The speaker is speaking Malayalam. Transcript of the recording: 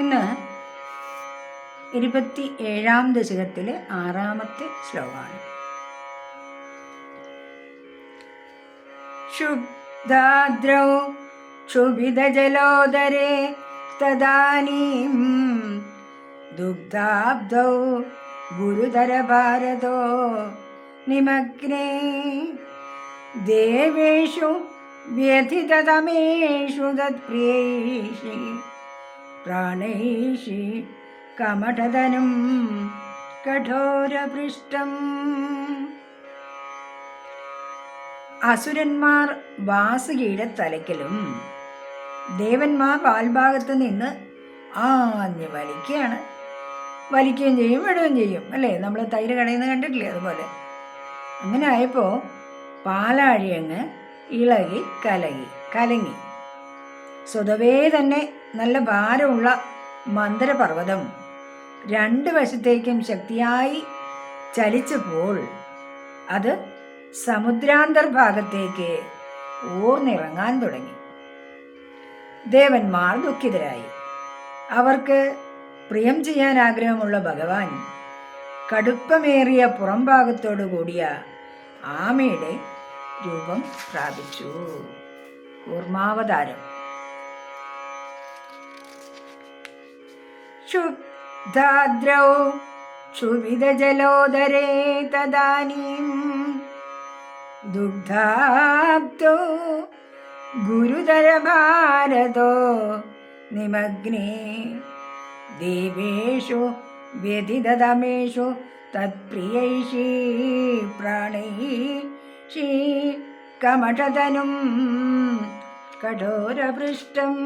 ഇന്ന് ഇരുപത്തി ഏഴാം ദശകത്തിലെ ആറാമത്തെ ശ്ലോകമാണ്. ശുദ്ധാദ്രൗ ക്ഷുഭിതജലോദരെ തദാനീം ദുഗ്ധാബ്ദൗ ഗുരുതരഭാരതോ നിമഗ്നേ ദേവേഷു വ്യഥിതതമേഷു തത്പ്രിയൈഷി പ്രാണൈഷി കമടതനും കഠോരപൃഷ്ടം അസുരന്മാർ വാസുകിയുടെ തലയ്ക്കലും ദേവന്മാർ പാൽഭാഗത്ത് നിന്ന് ആഞ്ഞ് വലിക്കുകയാണ്. വലിക്കുകയും ചെയ്യും വിടുകയും ചെയ്യും അല്ലേ? നമ്മൾ തൈര് കടയിൽ നിന്ന് കണ്ടിട്ടില്ലേ അതുപോലെ? അങ്ങനെ ആയപ്പോൾ പാലാഴിയങ്ങ് ഇളകി കലകി കലങ്ങി. സ്വതവേ തന്നെ നല്ല ഭാരമുള്ള മന്ദരപർവതം. രണ്ട് വശത്തേക്കും ശക്തിയായി ചലിച്ചപ്പോൾ അത് സമുദ്രാന്തർഭാഗത്തേക്ക് ഊർന്നിറങ്ങാൻ തുടങ്ങി. ദേവന്മാർ ദുഃഖിതരായി അവർക്ക് പ്രിയം ചെയ്യാൻ ആഗ്രഹമുള്ള ഭഗവാൻ കടുപ്പമേറിയ പുറംഭാഗത്തോടു കൂടിയ ആമയുടെ രൂപം പ്രാപിച്ചു. കൂർമാവതാരം. क्षुब्धाद्रौ क्षुभिदजलोदरे तदानीं दुग्धाब्दो गुरुतरभारतो निमग्ने देवेषु व्यधिदमेषु तत्प्रियैषी प्राणैः शी कमठतनुं कठोरपृष्टम्